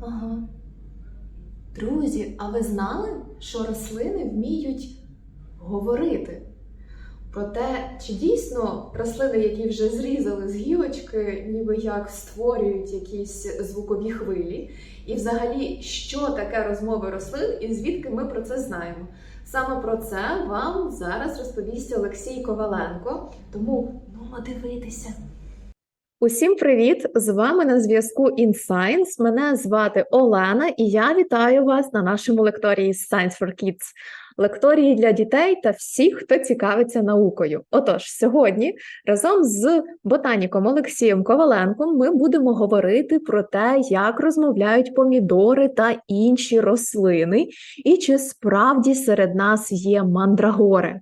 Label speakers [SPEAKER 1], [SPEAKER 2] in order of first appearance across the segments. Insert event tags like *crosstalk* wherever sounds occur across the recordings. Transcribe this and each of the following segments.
[SPEAKER 1] Ага. Друзі, а ви знали, що рослини вміють говорити? Про те, чи дійсно рослини, які вже зрізали з гілочки, ніби як створюють якісь звукові хвилі, і взагалі, що таке розмови рослин, і звідки ми про це знаємо? Саме про це вам зараз розповість Олексій Коваленко. Тому ну дивитися. Усім привіт! З вами на зв'язку InScience. Мене звати Олена, і я вітаю вас на нашому лекторії Science for Kids. Лекторії для дітей та всіх, хто цікавиться наукою. Отож, сьогодні разом з ботаніком Олексієм Коваленком ми будемо говорити про те, як розмовляють помідори та інші рослини, і чи справді серед нас є мандрагори.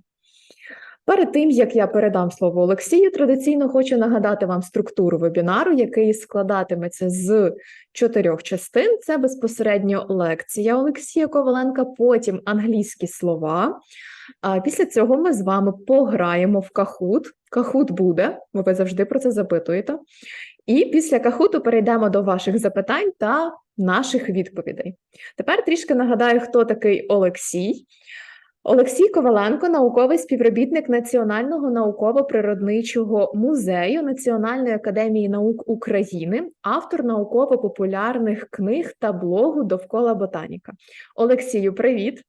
[SPEAKER 1] Перед тим як я передам слово Олексію, традиційно хочу нагадати вам структуру вебінару, який складатиметься з чотирьох частин. Це безпосередньо лекція Олексія Коваленка, потім англійські слова. А після цього ми з вами пограємо в кахут. Кахут буде, бо ви завжди про це запитуєте. І після кахуту перейдемо до ваших запитань та наших відповідей. Тепер трішки нагадаю, хто такий Олексій. Олексій Коваленко, науковий співробітник Національного науково-природничого музею Національної академії наук України, автор науково-популярних книг та блогу довкола ботаніка. Олексію, привіт!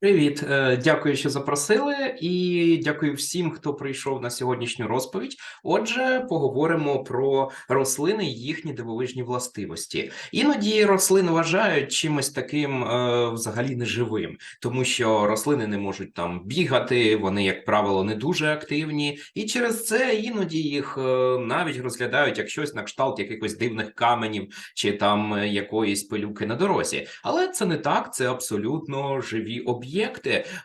[SPEAKER 2] Привіт, Е, дякую, що запросили, і дякую всім, хто прийшов на сьогоднішню розповідь. Отже, поговоримо про рослини і їхні дивовижні властивості. Іноді рослини вважають чимось таким е, взагалі неживим, тому що рослини не можуть там бігати, вони, як правило, не дуже активні, і через це іноді їх е, навіть розглядають як щось на кшталт якихось дивних каменів чи там якоїсь пилюки на дорозі. Але це не так, це абсолютно живі об'єкти.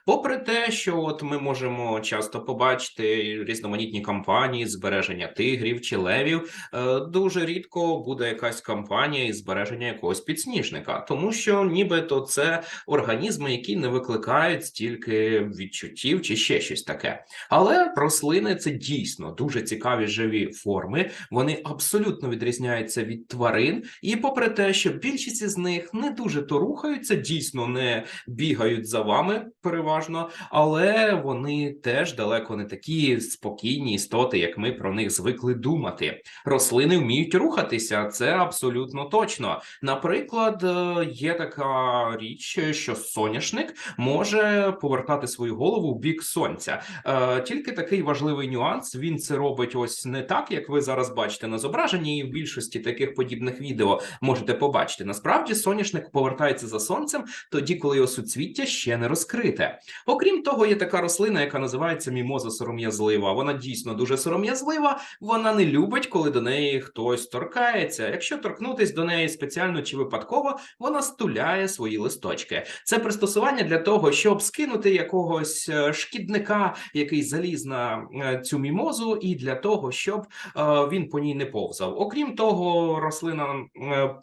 [SPEAKER 2] Попри те, що от ми можемо часто побачити різноманітні кампанії збереження тигрів чи левів, е, дуже рідко буде якась кампанія із збереження якогось підсніжника, тому що нібито це організми, які не викликають стільки відчуттів чи ще щось таке. Але рослини це дійсно дуже цікаві живі форми. Вони абсолютно відрізняються від тварин, і попри те, що більшість із них не дуже то рухаються, дійсно не бігають за вами переважно, але вони теж далеко не такі спокійні істоти, як ми про них звикли думати. Рослини вміють рухатися, це абсолютно точно. Наприклад, е, є така річ, що соняшник може повертати свою голову в бік сонця. Е, Тільки такий важливий нюанс. Він це робить ось не так, як ви зараз бачите на зображенні, і в більшості таких подібних відео можете побачити. Насправді соняшник повертається за сонцем тоді, коли його суцвіття ще не розкрите. Окрім того, є така рослина, яка називається мімоза сором'язлива. Вона дійсно дуже сором'язлива. Вона не любить, коли до неї хтось торкається. Якщо торкнутись до неї спеціально чи випадково, вона стуляє свої листочки. Це пристосування для того, щоб скинути якогось е, шкідника, який заліз на е, цю мімозу, і для того, щоб е, він по ній не повзав. Окрім того, рослина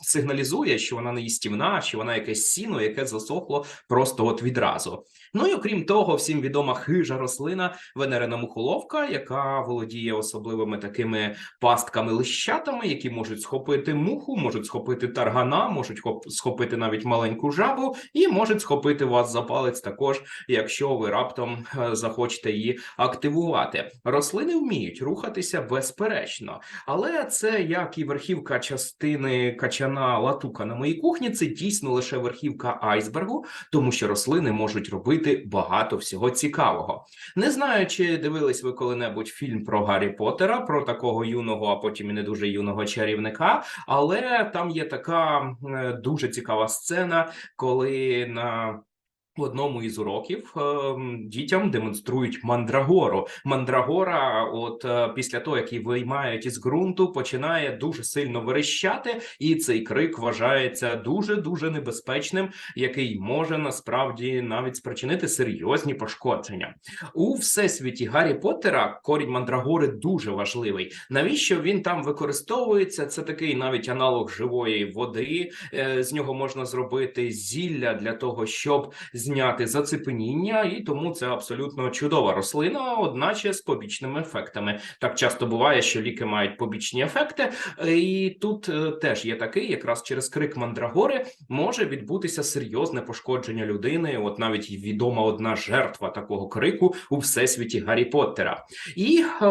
[SPEAKER 2] сигналізує, що вона не їстівна, що вона якесь сіно, яке засохло просто от відразу. 他说。Ну і окрім того, всім відома хижа рослина венерина мухоловка, яка володіє особливими такими пастками лищатами, які можуть схопити муху, можуть схопити таргана, можуть схопити навіть маленьку жабу, і можуть схопити вас за палець також, якщо ви раптом е, захочете її активувати. Рослини вміють рухатися безперечно, але це як і верхівка частини качана латука на моїй кухні. Це дійсно лише верхівка айсбергу, тому що рослини можуть робити багато всього цікавого. Не знаю, чи дивились ви коли-небудь фільм про Гаррі Поттера, про такого юного, а потім і не дуже юного чарівника. Але там є така е, дуже цікава сцена, коли на в одному із уроків ем, дітям демонструють мандрагору. Мандрагора, от е, після того, як її виймають із ґрунту, починає дуже сильно верещати, і цей крик вважається дуже дуже небезпечним, який може насправді навіть спричинити серйозні пошкодження. У всесвіті Гаррі Поттера корінь мандрагори дуже важливий. Навіщо він там використовується? Це такий навіть аналог живої води. Е, З нього можна зробити зілля для того, щоб зняти зацепеніння, і тому це абсолютно чудова рослина, одначе з побічними ефектами. Так часто буває, що ліки мають побічні ефекти, е, і тут е, теж є такий, якраз через крик мандрагори може відбутися серйозне пошкодження людини. От навіть відома одна жертва такого крику у всесвіті Гаррі Поттера. І е,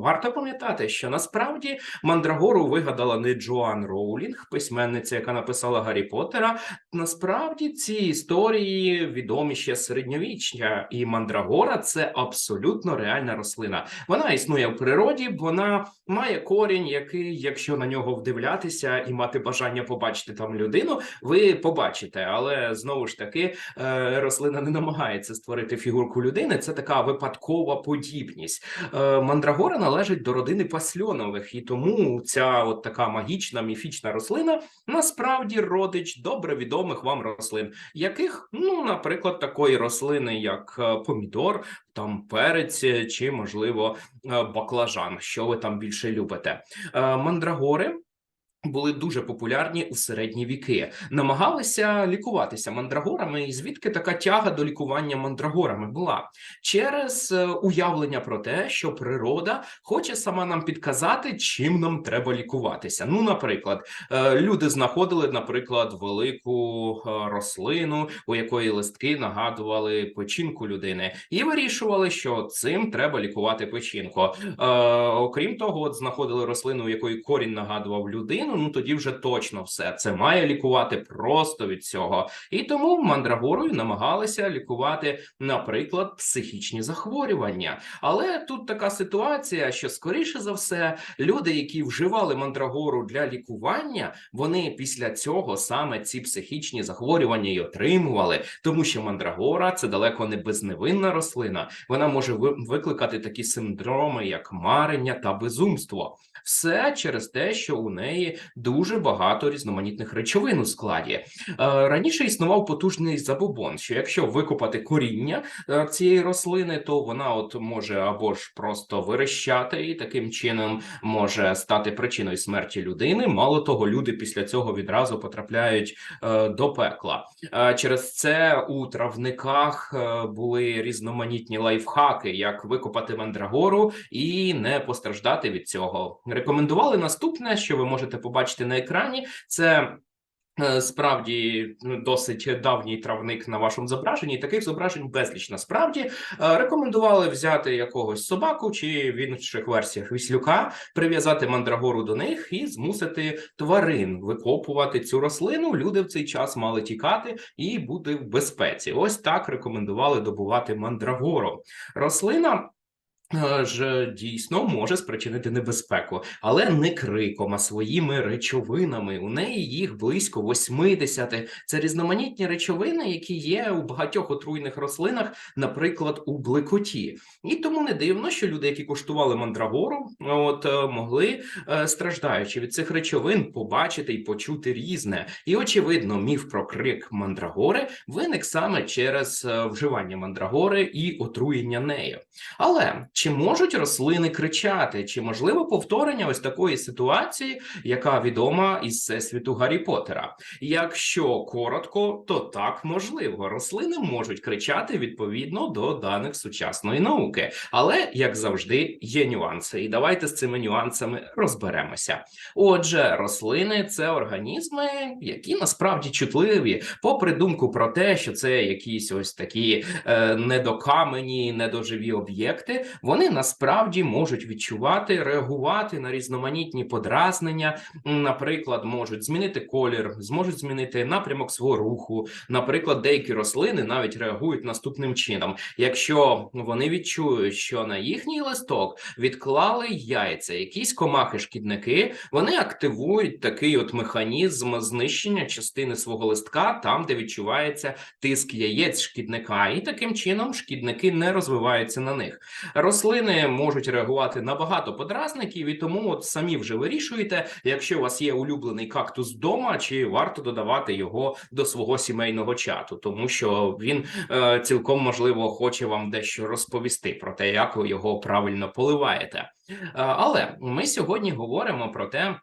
[SPEAKER 2] варто пам'ятати, що насправді мандрагору вигадала не Джоан Роулінг, письменниця, яка написала Гаррі Поттера. Насправді ці історії відомі ще з середньовіччя, і мандрагора це абсолютно реальна рослина. Вона існує в природі, вона має корінь, який, якщо на нього вдивлятися і мати бажання побачити там людину, ви побачите. Але знову ж таки, е, рослина не намагається створити фігурку людини. Це така випадкова подібність. Е, Мандрагора належить до родини пасльонових, і тому ця от така магічна міфічна рослина насправді родич добре відомих вам рослин, яких, ну, наприклад, такої рослини, як е, помідор, там перець е, чи, можливо, е, баклажан. Що ви там більше любите? Мандрагори. Були дуже популярні у середні віки, намагалися лікуватися мандрагорами, і звідки така тяга до лікування мандрагорами була через е, уявлення про те, що природа хоче сама нам підказати, чим нам треба лікуватися. Ну, наприклад, е, люди знаходили, наприклад, велику е, рослину, у якої листки нагадували печінку людини, і вирішували, що цим треба лікувати печінку. Окрім того, от знаходили рослину, у якої корінь нагадував людину. Ну тоді вже точно все це має лікувати просто від цього. І тому мандрагорою намагалися лікувати, наприклад, психічні захворювання. Але тут така ситуація, що скоріше за все, люди, які вживали мандрагору для лікування, вони після цього саме ці психічні захворювання й отримували, тому що мандрагора це далеко не безневинна рослина. Вона може викликати такі синдроми, як марення та безумство. Все через те, що у неї дуже багато різноманітних речовин у складі. Е, Раніше існував потужний забобон, що якщо викопати коріння е, цієї рослини, то вона от може або ж просто вирощати і таким чином може стати причиною смерті людини. Мало того, люди після цього відразу потрапляють е, до пекла. Через це у травниках були різноманітні лайфхаки, як викопати мандрагору і не постраждати від цього. Рекомендували наступне, що ви можете побачити на екрані. Це е, Справді ну, досить давній травник на вашому зображенні. Таких зображень безліч. Насправді Е, рекомендували взяти якогось собаку чи в інших версіях віслюка, прив'язати мандрагору до них і змусити тварин викопувати цю рослину. Люди в цей час мали тікати і бути в безпеці. Ось так рекомендували добувати мандрагору. Рослина. Е, Ж дійсно може спричинити небезпеку, але не криком, а своїми речовинами. У неї їх близько 80. Це різноманітні речовини, які є у багатьох отруйних рослинах, наприклад, у блекоті. І тому не дивно, що люди, які куштували мандрагору, от е, могли, е, страждаючи від цих речовин, побачити і почути різне. І очевидно, міф про крик мандрагори виник саме через е, вживання мандрагори і отруєння нею. Але чи можуть рослини кричати? Чи можливо повторення ось такої ситуації, яка відома із всесвіту Гаррі Поттера? Якщо коротко, то так можливо. Рослини можуть кричати відповідно до даних сучасної науки, але як завжди, є нюанси, і давайте з цими нюансами розберемося. Отже, рослини це організми, які насправді чутливі, попри думку про те, що це якісь ось такі е, недокамені, недоживі об'єкти, вони насправді можуть відчувати, реагувати на різноманітні подразнення. Наприклад, можуть змінити колір, зможуть змінити напрямок свого руху. Наприклад, деякі рослини навіть реагують наступним чином: якщо вони відчують, що на їхній листок відклали яйця, якісь комахи-шкідники, вони активують такий от механізм знищення частини свого листка, там, де відчувається тиск яєць шкідника, і таким чином шкідники не розвиваються на них. Можуть реагувати на багато подразників, і тому от самі вже вирішуєте, якщо у вас є улюблений кактус вдома, чи варто додавати його до свого сімейного чату, тому що він е, цілком можливо хоче вам дещо розповісти про те, як ви його правильно поливаєте. Е, але ми сьогодні говоримо про те.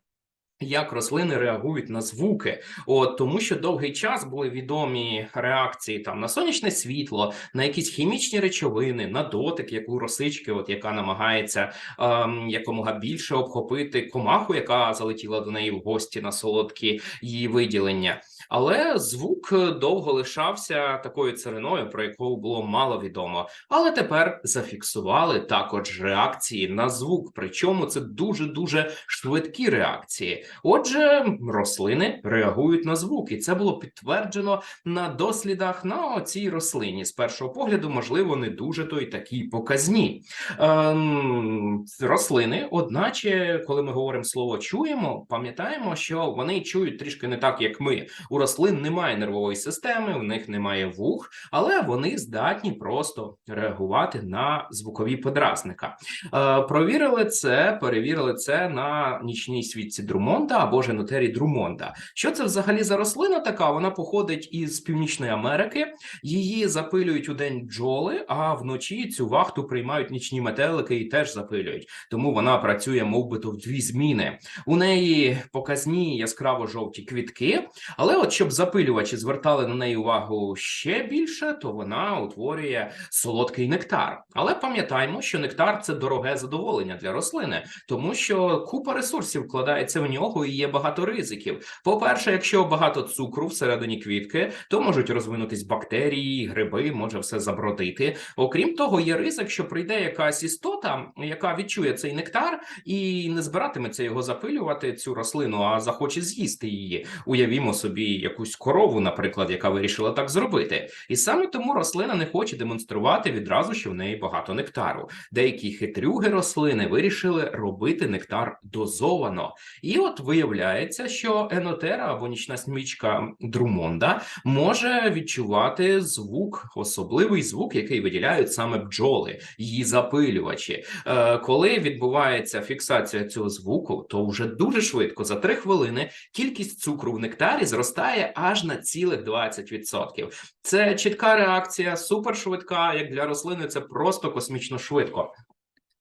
[SPEAKER 2] Як рослини реагують на звуки, от тому, що довгий час були відомі реакції там на сонячне світло, на якісь хімічні речовини, на дотик, як у росички, от яка намагається ем, якомога більше обхопити комаху, яка залетіла до неї в гості на солодкі її виділення. Але звук довго лишався такою цариною, про яку було мало відомо. Але тепер зафіксували також реакції на звук. Причому це дуже дуже швидкі реакції. Отже, рослини реагують на звук, і це було підтверджено на дослідах на цій рослині. З першого погляду, можливо, не дуже то й такі показні. Ем, рослини, одначе, коли ми говоримо слово чуємо, пам'ятаємо, що вони чують трішки не так, як ми. У рослин немає нервової системи, у них немає вух, але вони здатні просто реагувати на звукові подразника. Е, провірили це, перевірили це на нічній свідці Друмонда або ж енотері Друмонда. Що це взагалі за рослина така? Вона походить із Північної Америки. Її запилюють у день бджоли, а вночі цю вахту приймають нічні метелики і теж запилюють. Тому вона працює, мов би то в дві зміни. У неї показні яскраво жовті квітки, але от щоб запилювачі звертали на неї увагу ще більше, то вона утворює солодкий нектар. Але пам'ятаємо, що нектар це дороге задоволення для рослини, тому що купа ресурсів вкладається в нього і є багато ризиків. По-перше, якщо багато цукру всередині квітки, то можуть розвинутись бактерії, гриби, може все забродити. Окрім того, є ризик, що прийде якась істота, яка відчує цей нектар і не збиратиметься його запилювати цю рослину, а захоче з'їсти її. Уявімо собі якусь корову, наприклад, яка вирішила так зробити. І саме тому рослина не хоче демонструвати відразу, що в неї багато нектару. Деякі хитрюги рослини вирішили робити нектар дозовано. І от виявляється, що енотера або нічна смічка Друмонда може відчувати звук, особливий звук, який виділяють саме бджоли, її запилювачі. Е, коли відбувається фіксація цього звуку, то вже дуже швидко, за 3 хвилини, кількість цукру в нектарі зростає аж на цілих 20%. Це чітка реакція, супершвидка, як для рослини, це просто космічно швидко.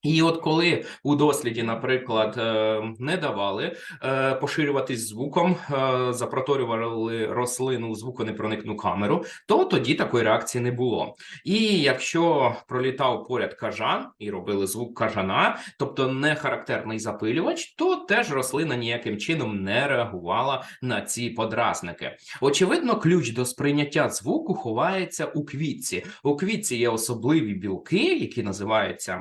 [SPEAKER 2] І от коли у досліді, наприклад, е, не давали е, поширюватись звуком, е, запроторювали рослину у звуконепроникну камеру, то тоді такої реакції не було. І якщо пролітав поряд кажан і робили звук кажана, тобто не характерний запилювач, то теж рослина ніяким чином не реагувала на ці подразники. Очевидно, ключ до сприйняття звуку ховається у квітці. У квітці є особливі білки, які називаються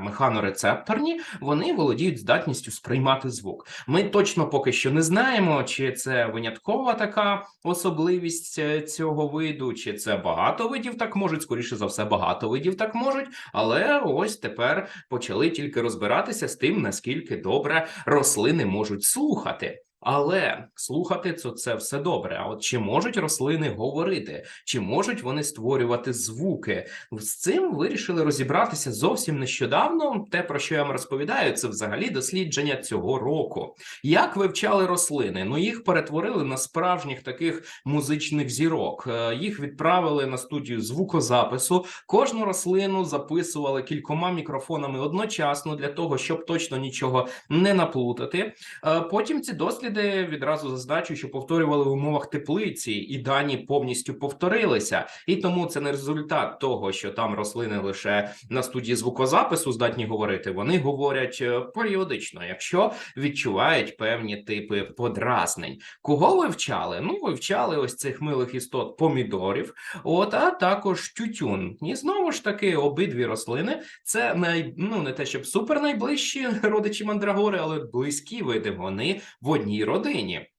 [SPEAKER 2] механорецепторні. Вони володіють здатністю сприймати звук. Ми точно поки що не знаємо, чи це виняткова така особливість е, цього виду, чи це багато видів так можуть. Скоріше за все, багато видів так можуть. Але ось тепер почали тільки розбиратися з тим, наскільки добре рослини можуть слухати. Але слухати це, це все добре. А от чи можуть рослини говорити, чи можуть вони створювати звуки? З цим вирішили розібратися зовсім нещодавно. Те, про що я вам розповідаю, це взагалі дослідження цього року. Як вивчали рослини? Ну їх перетворили на справжніх таких музичних зірок. Е, Їх відправили на студію звукозапису. Кожну рослину записували кількома мікрофонами одночасно для того, щоб точно нічого не наплутати. Е, Потім ці досліди відразу зазначу, що повторювали в умовах теплиці, і дані повністю повторилися. І тому це не результат того, що там рослини лише на студії звукозапису здатні говорити. Вони говорять е, періодично, якщо відчувають певні типи подразнень. Кого вивчали? Ну, вивчали ось цих милих істот помідорів, от а також тютюн. І знову ж таки, обидві рослини це най, ну не те, щоб супер найближчі *laughs* родичі мандрагори, але близькі види. Вони в одній родині.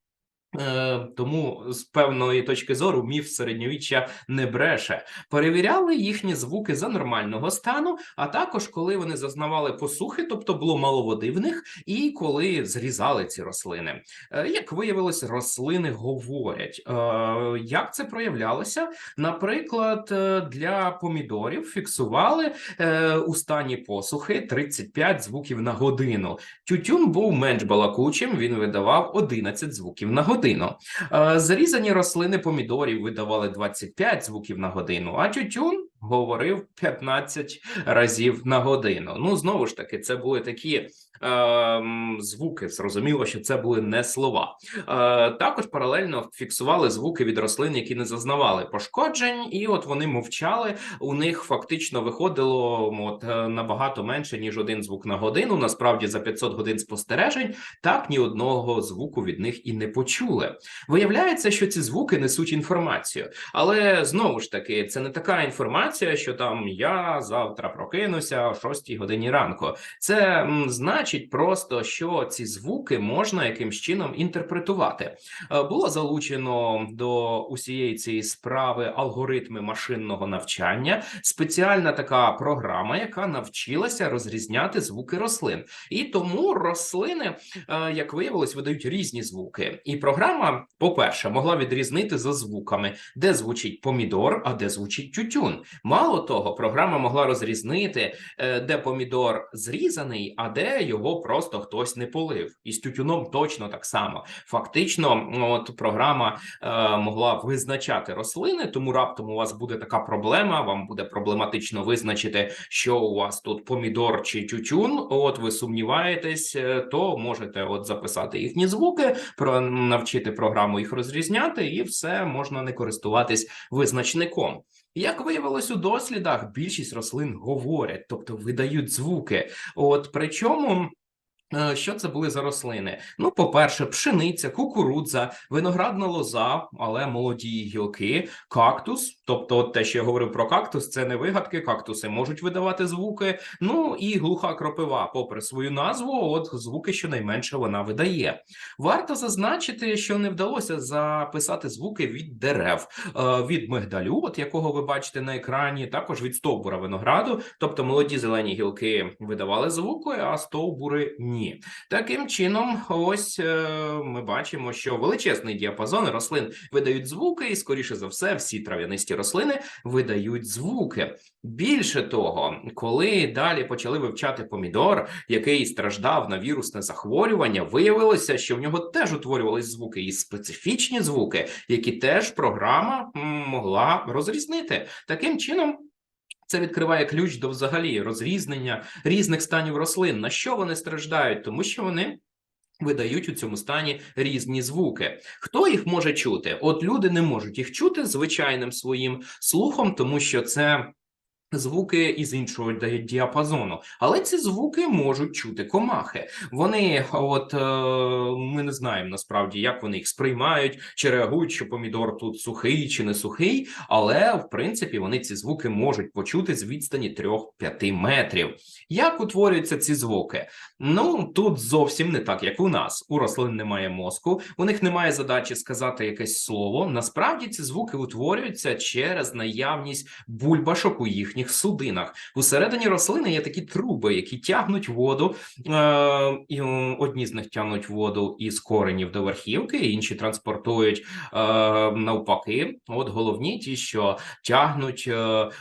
[SPEAKER 2] Е, Тому з певної точки зору міф середньовіччя не бреше. Перевіряли їхні звуки за нормального стану, а також коли вони зазнавали посухи, тобто було мало води в них, і коли зрізали ці рослини. Е, Як виявилось, рослини говорять. Е, Як це проявлялося? Наприклад, для помідорів фіксували у стані посухи 35 звуків на годину. Тютюн був менш балакучим, він видавав 11 звуків на годину. Е, Зарізані рослини помідорів видавали 25 звуків на годину, а тютюн говорив 15 разів на годину. Ну знову ж таки, це були такі. ем, Звуки зрозуміло, що це були не слова. Е, Також паралельно фіксували звуки від рослин, які не зазнавали пошкоджень, і от вони мовчали. У них фактично виходило от е, набагато менше ніж один звук на годину. Насправді за 500 годин спостережень так ні одного звуку від них і не почули. Виявляється, що ці звуки несуть інформацію, але знову ж таки, це не така інформація, що там я завтра прокинуся о 6 годині ранку. Це значить просто, що ці звуки можна якимсь чином інтерпретувати. Е, Було залучено до усієї цієї справи алгоритми машинного навчання, спеціальна така програма, яка навчилася розрізняти звуки рослин. І тому рослини, е, як виявилось, видають різні звуки. І програма, по-перше, могла відрізнити за звуками, де звучить помідор, а де звучить тютюн. Мало того, програма могла розрізнити, е, де помідор зрізаний, а де його просто хтось не полив. І з тютюном точно так само. Фактично, от програма е, могла визначати рослини, тому раптом у вас буде така проблема. Вам буде проблематично визначити, що у вас тут помідор чи тютюн. От ви сумніваєтесь, е, то можете от записати їхні звуки, про навчити програму їх розрізняти, і все можна не користуватись визначником. Як виявилось у дослідах, більшість рослин говорять, тобто видають звуки. От причому. Е, Що це були за рослини? Ну, по-перше, пшениця, кукурудза, виноградна лоза, але молоді гілки, кактус. Тобто, те, що я говорив про кактус, це не вигадки. Кактуси можуть видавати звуки. Ну і глуха кропива, попри свою назву, от звуки щонайменше вона видає. Варто зазначити, що не вдалося записати звуки від дерев, е, від мигдалю, от якого ви бачите на екрані, також від стовбура винограду. Тобто молоді зелені гілки видавали звуки, а стовбури ні. Таким чином, ось е, ми бачимо, що величезний діапазон рослин видають звуки, і скоріше за все, всі трав'янисті рослини видають звуки. Більше того, коли далі почали вивчати помідор, який страждав на вірусне захворювання, виявилося, що в нього теж утворювались звуки і специфічні звуки, які теж програма могла розрізнити. Таким чином. Це відкриває ключ до взагалі розрізнення різних станів рослин. На що вони страждають? Тому що вони видають у цьому стані різні звуки. Хто їх може чути? От люди не можуть їх чути звичайним своїм слухом, тому що це. Звуки із іншого діапазону, але ці звуки можуть чути комахи. Вони, от е, ми не знаємо насправді, як вони їх сприймають, чи реагують, що помідор тут сухий чи не сухий, але в принципі вони ці звуки можуть почути з відстані 3-5 метрів. Як утворюються ці звуки? Ну тут зовсім не так, як у нас. У рослин немає мозку, у них немає задачі сказати якесь слово. Насправді ці звуки утворюються через наявність бульбашок у їхніх судинах. Усередині рослини є такі труби, які тягнуть воду. Е, і е, одні з них тягнуть воду із коренів до верхівки, інші транспортують е, навпаки. От головні ті, що тягнуть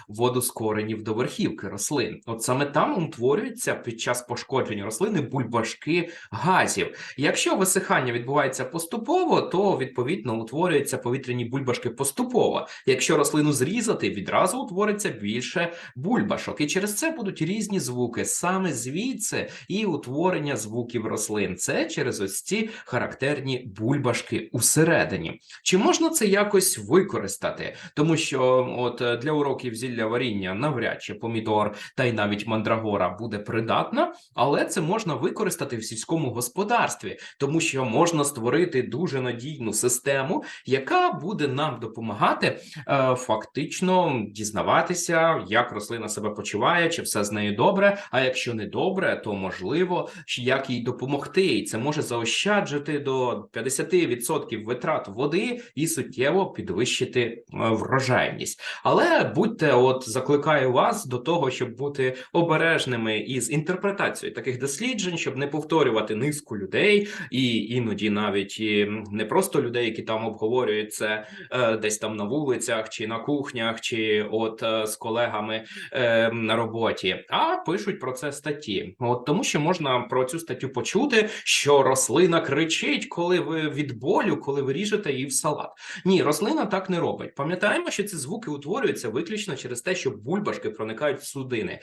[SPEAKER 2] воду з коренів до верхівки рослин. От саме там утворюються під час пошкодження рослини бульбашки газів. Якщо висихання відбувається поступово, то відповідно утворюються повітряні бульбашки поступово. Якщо рослину зрізати, відразу утвориться більше бульбашок, і через це будуть різні звуки. Саме звідси і утворення звуків рослин. Це через ось ці характерні бульбашки усередині. Чи можна це якось використати? Тому що от для уроків зілля варіння навряд чи помідор та й навіть мандрагора буде придатна, але це можна використати в сільському господарстві, тому що можна створити дуже надійну систему, яка буде нам допомагати е, фактично дізнаватися, як рослина себе почуває, чи все з нею добре. А якщо не добре, то можливо як їй допомогти. І це може заощаджити до 50% витрат води і суттєво підвищити е, врожайність. Але будьте, от закликаю вас до того, щоб бути обережними із інтерпретацією таких досліджень, щоб не повторювати низку людей, і іноді навіть і не просто людей, які там обговорюють це е, десь там на вулицях чи на кухнях, чи от е, з колегами вами е, на роботі, а пишуть про це статті. От тому, що можна про цю статтю почути, що рослина кричить, коли ви від болю, коли ви ріжете її в салат. Ні, рослина так не робить. Пам'ятаємо, що ці звуки утворюються виключно через те, що бульбашки проникають в судини.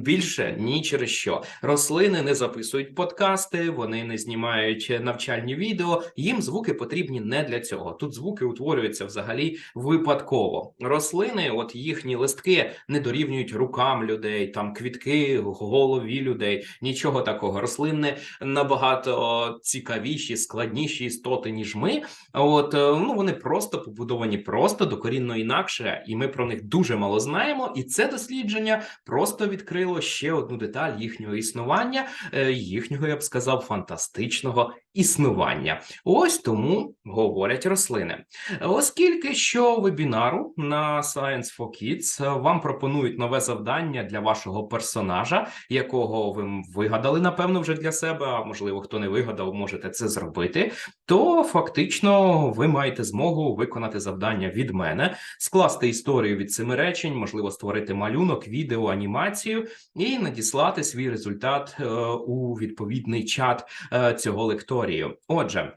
[SPEAKER 2] Більше ні через що. Рослини не записують подкасти, вони не знімають навчальні відео. Їм звуки потрібні не для цього. Тут звуки утворюються взагалі випадково. Рослини, от їхні листки не дорівнюють рукам людей, там квітки, голові людей. Нічого такого. Рослини набагато цікавіші, складніші істоти, ніж ми. От е, ну вони просто побудовані просто докорінно інакше, і ми про них дуже мало знаємо. І це дослідження просто відкрило ще одну деталь їхнього існування, е, їхнього, я б сказав, фантастичного існування. Ось тому говорять рослини. Оскільки що вебінару на Science for Kids е, вам пропонують нове завдання для вашого персонажа, якого ви вигадали, напевно, вже для себе, а можливо, хто не вигадав, можете це зробити, то фактично ви маєте змогу виконати завдання від мене, скласти історію від семи речень, можливо, створити малюнок, відео, анімацію і надіслати свій результат е, у відповідний чат е, цього лекторію. Отже.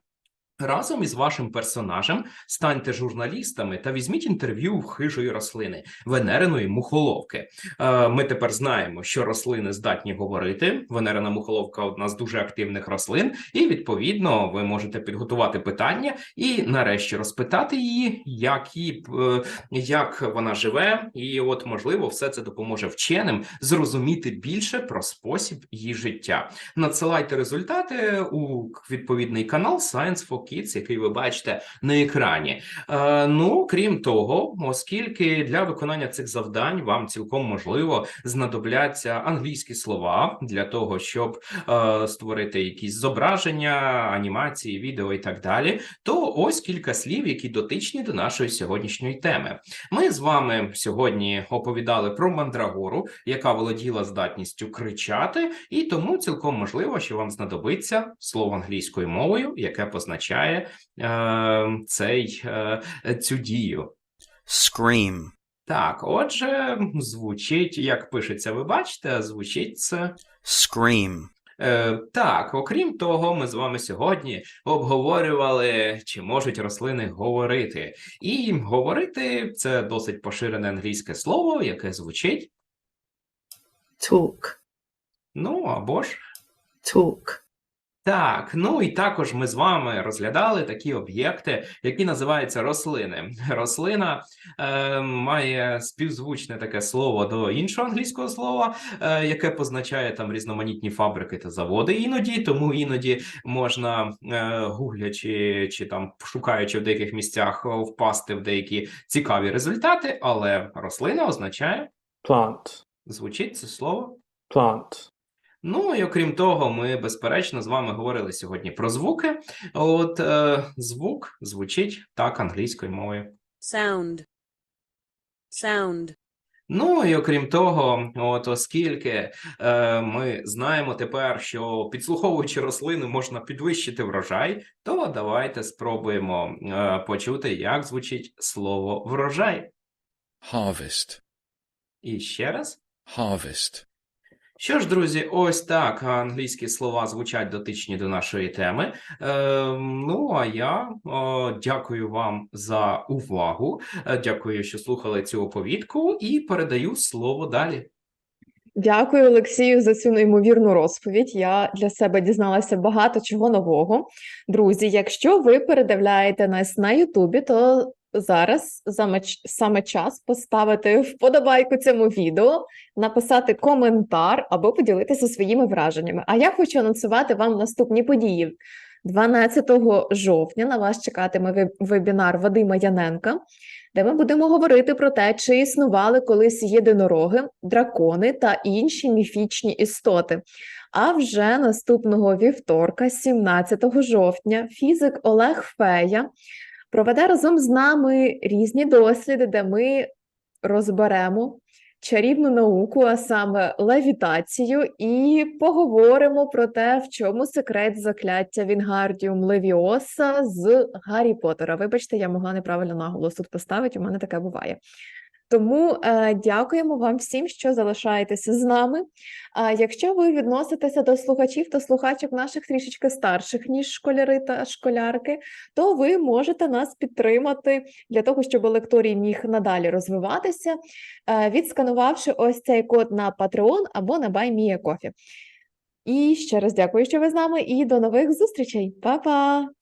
[SPEAKER 2] Разом із вашим персонажем станьте журналістами та візьміть інтерв'ю в хижої рослини венериної мухоловки. Е, Ми тепер знаємо, що рослини здатні говорити. Венерина мухоловка одна з дуже активних рослин, і відповідно ви можете підготувати питання і нарешті розпитати її, як, її, е, як вона живе, і от можливо все це допоможе вченим зрозуміти більше про спосіб її життя. Надсилайте результати у відповідний канал Science for Kids, який ви бачите на екрані. Е, ну, крім того, оскільки для виконання цих завдань вам цілком можливо знадобляться англійські слова для того, щоб е, створити якісь зображення, анімації, відео і так далі, то ось кілька слів, які дотичні до нашої сьогоднішньої теми. Ми з вами сьогодні оповідали про мандрагору, яка володіла здатністю кричати, і тому цілком можливо, що вам знадобиться слово англійською мовою, яке позначає е, цей, е, цю дію.
[SPEAKER 3] scream,
[SPEAKER 2] Так, отже, звучить, як пишеться, ви бачите, звучить це.
[SPEAKER 3] scream,
[SPEAKER 2] Е, так, окрім того, ми з вами сьогодні обговорювали, чи можуть рослини говорити. І говорити це досить поширене англійське слово, яке звучить,
[SPEAKER 1] talk,
[SPEAKER 2] ну або ж
[SPEAKER 1] talk,
[SPEAKER 2] Так, ну і також ми з вами розглядали такі об'єкти, які називаються рослини. *laughs* Рослина е, має співзвучне таке слово до іншого англійського слова, е, яке позначає там різноманітні фабрики та заводи іноді, тому іноді можна е, гуглячи чи там шукаючи в деяких місцях впасти в деякі цікаві результати, але рослина означає
[SPEAKER 4] plant,
[SPEAKER 2] звучить це слово.
[SPEAKER 4] plant,
[SPEAKER 2] Ну і окрім того, ми безперечно з вами говорили сьогодні про звуки. От е, звук звучить так англійською мовою.
[SPEAKER 5] sound, sound,
[SPEAKER 2] Ну і окрім того, от оскільки е, ми знаємо тепер, що підслуховуючи рослини можна підвищити врожай, то давайте спробуємо е, почути, як звучить слово врожай.
[SPEAKER 3] harvest,
[SPEAKER 2] І ще раз.
[SPEAKER 3] harvest,
[SPEAKER 2] Що ж, друзі, ось так англійські слова звучать дотичні до нашої теми. Е, ну а я о, дякую вам за увагу. Е, Дякую, що слухали цю оповідку, і передаю слово далі.
[SPEAKER 1] Дякую, Олексію, за цю неймовірну розповідь. Я для себе дізналася багато чого нового. Друзі, якщо ви передивляєте нас на Ютубі, то зараз саме, час поставити вподобайку цьому відео, написати коментар або поділитися своїми враженнями. А я хочу анонсувати вам наступні події. 12 жовтня на вас чекатиме вебінар Вадима Яненка, де ми будемо говорити про те, чи існували колись єдинороги, дракони та інші міфічні істоти. А вже наступного вівторка, 17 жовтня, фізик Олег Фея проведе разом з нами різні досліди, де ми розберемо чарівну науку, а саме левітацію, і поговоримо про те, в чому секрет закляття Вінгардіум Левіоса з Гаррі Поттера. Вибачте, я могла неправильно наголос тут поставити, у мене таке буває. Тому е, дякуємо вам всім, що залишаєтеся з нами. А якщо ви відноситеся до слухачів та слухачок наших трішечки старших, ніж школяри та школярки, то ви можете нас підтримати для того, щоб лекторій міг надалі розвиватися, е, відсканувавши ось цей код на Patreon або на BuyMeACoffee. І ще раз дякую, що ви з нами, і до нових зустрічей. Па-па!